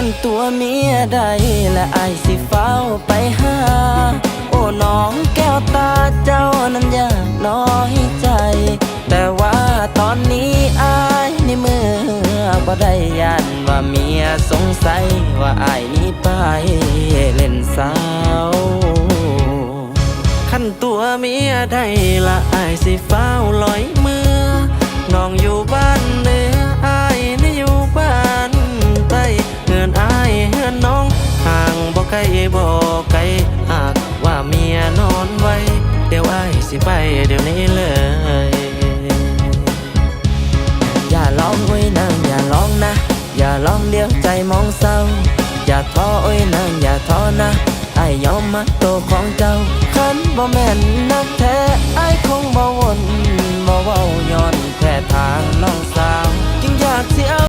ขันตัวเมียได้และไอสิเฝ้าไปหา โอ้น้องแก้วตาเจ้านั้นอยากน้อยใจ แต่ว่าตอนนี้อายในมือบ่ได้ยันว่าเมียสงสัยว่าอายนี้ไปเล่นสาวขันตัวเมียได้ละอายสิเฝ้าลอย ห่างบ่ไกลบ่ไกลหากว่าเมียนอนไว้ เดี๋ยวไอายสิไปเดี๋ยวนี้เลย อย่าร้องโอ้ยนางอย่าร้องนะ อย่าร้องเดี๋ยวใจมองเศร้า อย่าท้อโอ้ยนางอย่าท้อนะไอ้ยอมมาโตวของเจ้าคันบ่แม่นนักแท้ไ